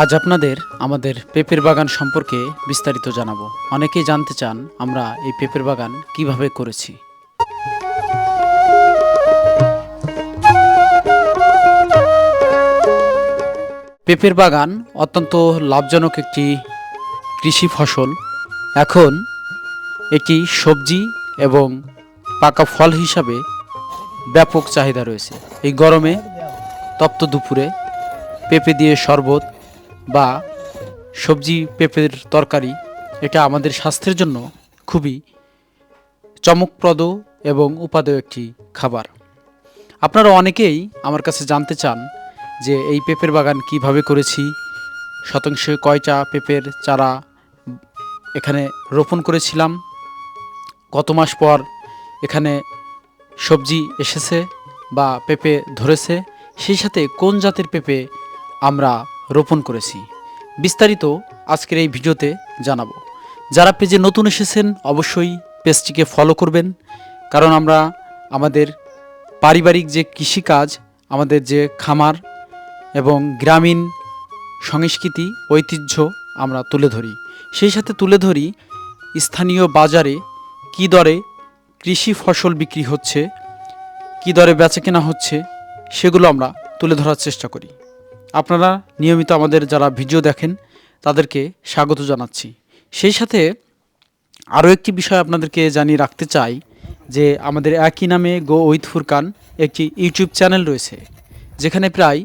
আজ আপনাদের আমাদের পেঁপের বাগান সম্পর্কে বিস্তারিত জানাব। অনেকেই জানতে চান আমরা এই পেঁপের বাগান কীভাবে করেছি। পেঁপের বাগান অত্যন্ত লাভজনক একটি কৃষি ফসল। এখন এটি সবজি এবং পাকা ফল হিসাবে ব্যাপক চাহিদা রয়েছে। এই গরমে তপ্ত দুপুরে পেঁপে দিয়ে শরবত বা সবজি পেঁপের তরকারি, এটা আমাদের স্বাস্থ্যের জন্য খুবই চমকপ্রদ এবং উপাদেয় একটি খাবার। আপনারা অনেকেই আমার কাছে জানতে চান যে এই পেঁপের বাগান কীভাবে করেছি, শতাংশে কয়টা পেঁপের চারা এখানে রোপণ করেছিলাম, কত মাস পর এখানে সবজি এসেছে বা পেঁপে ধরেছে, সেই সাথে কোন জাতের পেঁপে আমরা রোপণ করেছি। বিস্তারিত আজকের এই ভিডিওতে জানাব। যারা পেজে নতুন এসেছেন, অবশ্যই পেজটিকে ফলো করবেন। কারণ আমরা আমাদের পারিবারিক যে কৃষিকাজ, আমাদের যে খামার এবং গ্রামীণ সংস্কৃতি, ঐতিহ্য আমরা তুলে ধরি। সেই সাথে তুলে ধরি স্থানীয় বাজারে কী দরে কৃষি ফসল বিক্রি হচ্ছে, কী দরে বেচা কেনা হচ্ছে, সেগুলো আমরা তুলে ধরার চেষ্টা করি। আপনারা নিয়মিত আমাদের যারা ভিডিও দেখেন, তাদেরকে স্বাগত জানাচ্ছি। সেই সাথে আরও একটি বিষয় আপনাদেরকে জানিয়ে রাখতে চাই, যে আমাদের একই নামে গো উইথ ফুরকান একটি ইউটিউব চ্যানেল রয়েছে, যেখানে প্রায়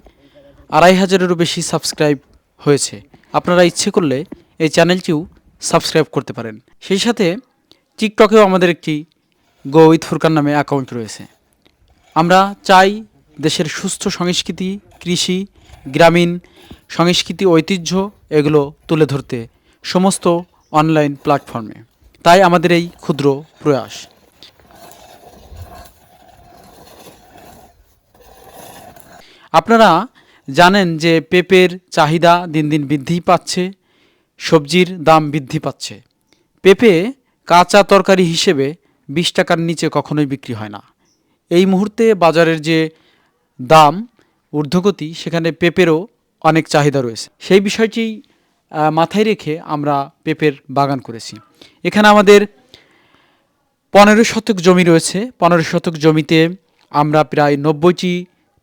আড়াই হাজারেরও বেশি সাবস্ক্রাইব হয়েছে। আপনারা ইচ্ছে করলে এই চ্যানেলটিও সাবস্ক্রাইব করতে পারেন। সেই সাথে টিকটকেও আমাদের একটি গো উইথ ফুরকান নামে অ্যাকাউন্ট রয়েছে। আমরা চাই দেশের সুস্থ সংস্কৃতি, কৃষি, গ্রামীণ সংস্কৃতি, ঐতিহ্য এগুলো তুলে ধরতে সমস্ত অনলাইন প্ল্যাটফর্মে। তাই আমাদের এই ক্ষুদ্র প্রয়াস। আপনারা জানেন যে পেঁপের চাহিদা দিন দিন বৃদ্ধি পাচ্ছে, সবজির দাম বৃদ্ধি পাচ্ছে। পেঁপে কাঁচা তরকারি হিসেবে বিশ টাকার নিচে কখনোই বিক্রি হয় না। এই মুহূর্তে বাজারের যে দাম, ঊর্ধ্বগতি, সেখানে পেঁপেরও অনেক চাহিদা রয়েছে। সেই বিষয়টি মাথায় রেখে আমরা পেঁপের বাগান করেছি। এখানে আমাদের পনেরো শতক জমি রয়েছে। পনেরো শতক জমিতে আমরা প্রায় নব্বইটি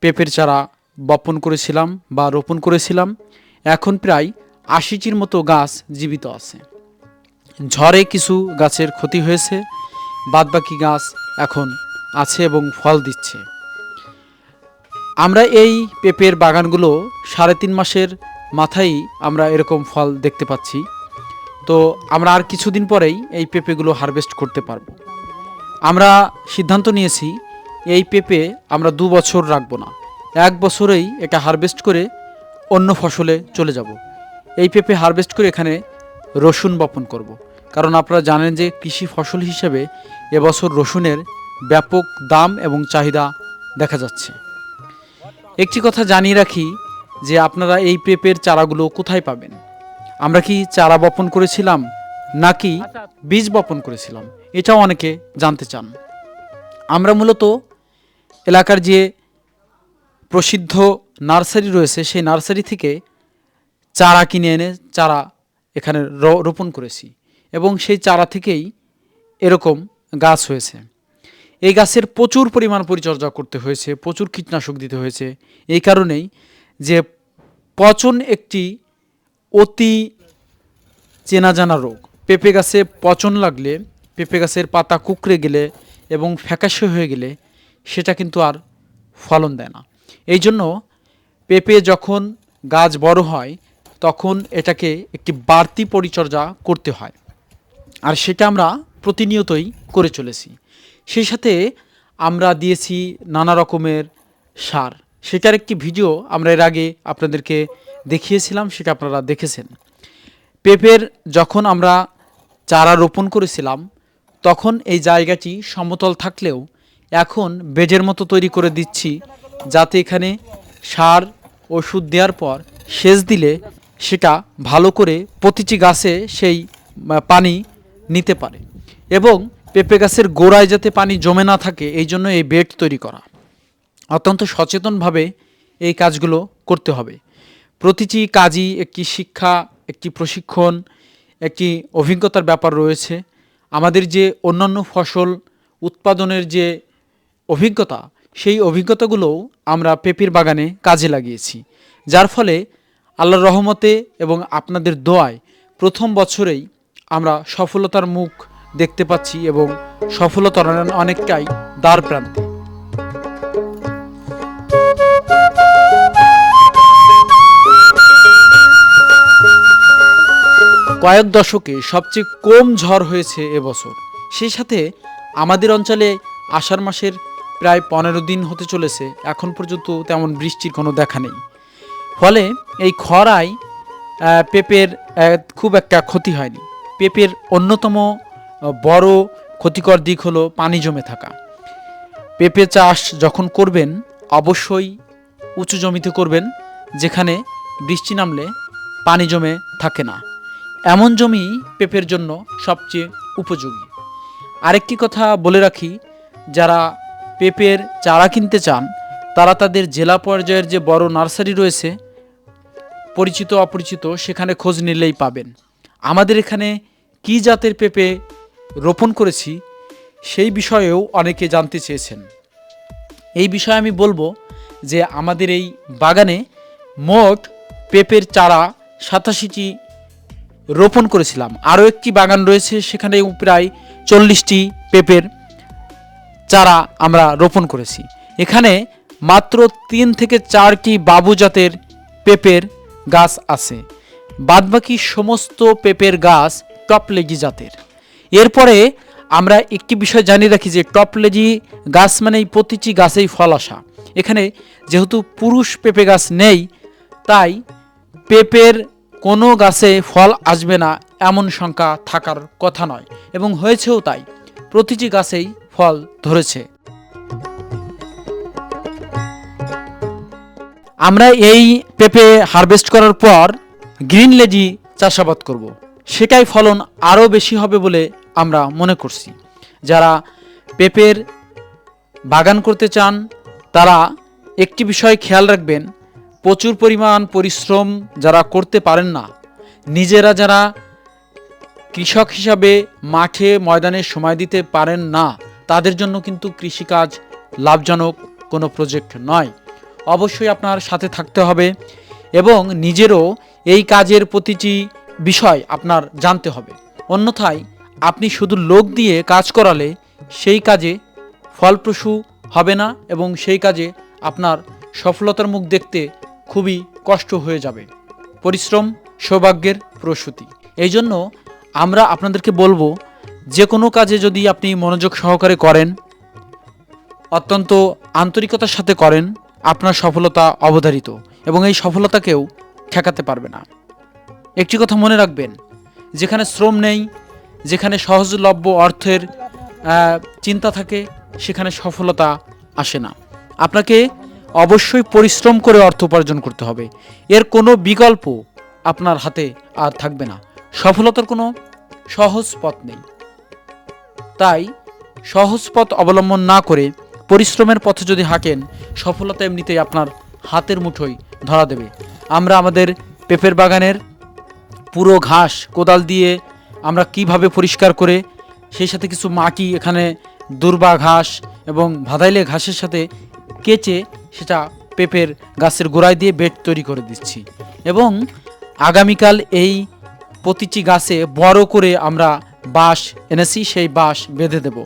পেঁপের চারা বপন করেছিলাম বা রোপণ করেছিলাম। এখন প্রায় আশিটির মতো গাছ জীবিত আছে। ঝড়ে কিছু গাছের ক্ষতি হয়েছে। বাদবাকি গাছ এখন আছে এবং ফল দিচ্ছে। আমরা এই পেঁপের বাগানগুলো সাড়ে তিন মাসের মাথায় আমরা এরকম ফল দেখতে পাচ্ছি। তো আমরা আর কিছুদিন পরেই এই পেঁপেগুলো হারভেস্ট করতে পারব। আমরা সিদ্ধান্ত নিয়েছি, এই পেঁপে আমরা দু বছর রাখব না। এক বছরেই এটা হারভেস্ট করে অন্য ফসলে চলে যাব। এই পেঁপে হারভেস্ট করে এখানে রসুন বপন করব। কারণ আপনারা জানেন যে কৃষি ফসল হিসেবে এবছর রসুনের ব্যাপক দাম এবং চাহিদা দেখা যাচ্ছে। একটি কথা জানিয়ে রাখি যে আপনারা এই পেঁপের চারাগুলো কোথায় পাবেন? আমরা কি চারা বপন করেছিলাম নাকি বীজ বপন করেছিলাম? এটাও অনেকে জানতে চান। আমরা মূলত এলাকার যে প্রসিদ্ধ নার্সারি রয়েছে, সেই নার্সারি থেকে চারা কিনে এনে চারা এখানে রোপণ করেছি এবং সেই চারা থেকেই এরকম গাছ হয়েছে। এই গাছের প্রচুর পরিমাণ পরিচর্যা করতে হয়েছে, প্রচুর কীটনাশক দিতে হয়েছে। এই কারণেই যে পচন একটি অতি চেনা জানা রোগ। পেঁপে গাছে পচন লাগলে, পেঁপে গাছের পাতা কুকড়ে গেলে এবং ফ্যাকাশে হয়ে গেলে সেটা কিন্তু আর ফলন দেয় না। এই জন্য পেঁপে যখন গাছ বড় হয়, তখন এটাকে একটি বাড়তি পরিচর্যা করতে হয়। আর সেটা আমরা প্রতিনিয়তই করে চলেছি। সেই সাথে আমরা দিয়েছি নানা রকমের সার। সেটার একটি ভিডিও আমরা এর আগে আপনাদেরকে দেখিয়েছিলাম, সেটা আপনারা দেখেছেন। পেঁপের যখন আমরা চারা রোপণ করেছিলাম, তখন এই জায়গাটি সমতল থাকলেও এখন বেজের মতো তৈরি করে দিচ্ছি, যাতে এখানে সার, ওষুধ দেওয়ার পর সেচ দিলে সেটা ভালো করে প্রতিটি গাছে সেই পানি নিতে পারে। এবং পেঁপে গাছের গোড়ায় যাতে পানি জমে না থাকে, এই জন্য এই বেড তৈরি করা। অত্যন্ত সচেতনভাবে এই কাজগুলো করতে হবে। প্রতিটি কাজই একটি শিক্ষা, একটি প্রশিক্ষণ, একটি অভিজ্ঞতার ব্যাপার রয়েছে। আমাদের যে অন্যান্য ফসল উৎপাদনের যে অভিজ্ঞতা, সেই অভিজ্ঞতাগুলোও আমরা পেঁপের বাগানে কাজে লাগিয়েছি। যার ফলে আল্লাহর রহমতে এবং আপনাদের দোয়ায় প্রথম বছরেই আমরা সফলতার মুখ দেখতে পাচ্ছি এবং সফলতার অনেকটাই দ্বার প্রান্তে। কয়েক দশকে সবচেয়ে কম ঝড় হয়েছে এবছর। সেই সাথে আমাদের অঞ্চলে আষাঢ় মাসের প্রায় পনেরো দিন হতে চলেছে, এখন পর্যন্ত তেমন বৃষ্টির কোনো দেখা নেই। ফলে এই খরায় পেঁপের খুব একটা ক্ষতি হয়নি। পেঁপের অন্যতম বড় ক্ষতিকর দিক হলো পানি জমে থাকা। পেঁপে চাষ যখন করবেন, অবশ্যই উঁচু জমিতে করবেন, যেখানে বৃষ্টি নামলে পানি জমে থাকে না। এমন জমি পেঁপের জন্য সবচেয়ে উপযোগী। আরেকটি কথা বলে রাখি, যারা পেঁপের চারা কিনতে চান, তারা তাদের জেলা পর্যায়ের যে বড় নার্সারি রয়েছে পরিচিত অপরিচিত সেখানে খোঁজ নিলেই পাবেন। আমাদের এখানে কী জাতের পেঁপে রোপণ করেছি, সেই বিষয়েও অনেকে জানতে চেয়েছেন। এই বিষয়ে আমি বলব যে আমাদের এই বাগানে মোট পেঁপের চারা সাতাশিটি রোপণ করেছিলাম। আরও একটি বাগান রয়েছে, সেখানে প্রায় চল্লিশটি পেঁপের চারা আমরা রোপণ করেছি। এখানে মাত্র তিন থেকে চারটি বাবু জাতের পেঁপের গাছ আছে। বাদবাকি সমস্ত পেঁপের গাছ টপলেজি জাতের। এরপরে আমরা একটি বিষয় জানিয়ে রাখি যে টপলেজি গাছ মানেই প্রতিটি গাছেই ফল আসা। এখানে যেহেতু পুরুষ পেঁপে গাছ নেই, তাই পেঁপের কোনো গাছে ফল আসবে না এমন সংখ্যা থাকার কথা নয় এবং হয়েছেও তাই। প্রতিটি গাছেই ফল ধরেছে। আমরা এই পেঁপে হারভেস্ট করার পর গ্রিন লেজি চাষাবাদ করব। সেটাই ফলন আরও বেশি হবে বলে আমরা মনে করছি। যারা পেঁপের বাগান করতে চান, তারা একটি বিষয় খেয়াল রাখবেন, প্রচুর পরিমাণ পরিশ্রম যারা করতে পারেন না, নিজেরা যারা কৃষক হিসাবে মাঠে ময়দানে সময় দিতে পারেন না, তাদের জন্য কিন্তু কৃষিকাজ লাভজনক কোনো প্রজেক্ট নয়। অবশ্যই আপনার সাথে থাকতে হবে এবং নিজেরও এই কাজের প্রতিটি বিষয় আপনার জানতে হবে। অন্যথায় আপনি শুধু লোক দিয়ে কাজ করালে সেই কাজে ফলপ্রসূ হবে না এবং সেই কাজে আপনার সফলতার মুখ দেখতে খুবই কষ্ট হয়ে যাবে। পরিশ্রম সৌভাগ্যের প্রসূতি। এই জন্য আমরা আপনাদেরকে বলব, যে কোনো কাজে যদি আপনি মনোযোগ সহকারে করেন, অত্যন্ত আন্তরিকতার সাথে করেন, আপনার সফলতা অবধারিত এবং এই সফলতাকেও ঠেকাতে পারবে না। একটি কথা মনে রাখবেন, যেখানে শ্রম নেই যেখানে সহজলভ্য অর্থের চিন্তা থাকে, সেখানে সফলতা আসে না। আপনাকে অবশ্যই পরিশ্রম করে অর্থ উপার্জন করতে হবে। এর কোনো বিকল্প আপনার হাতে আর থাকবে না। সফলতার কোনো সহজ পথ নেই। তাই সহজ পথ অবলম্বন না করে পরিশ্রমের পথে যদি হাঁকেন, সফলতা এমনিতেই আপনার হাতের মুঠোয় ধরা দেবে। আমরা আমাদের পেঁপের বাগানের পুরো ঘাস কোদাল দিয়ে আমরা কীভাবে পরিষ্কার করে সেই সাথে কিছু মাটি এখানে দুর্বা ঘাস এবং ভাদাইলে ঘাসের সাথে কেচে সেটা পেঁপের গাছের গোড়ায় দিয়ে বেড তৈরি করে দিচ্ছি। এবং আগামীকাল এই প্রতিটি গাছে বড় করে আমরা বাঁশ এনেছি, সেই বাঁশ বেঁধে দেব।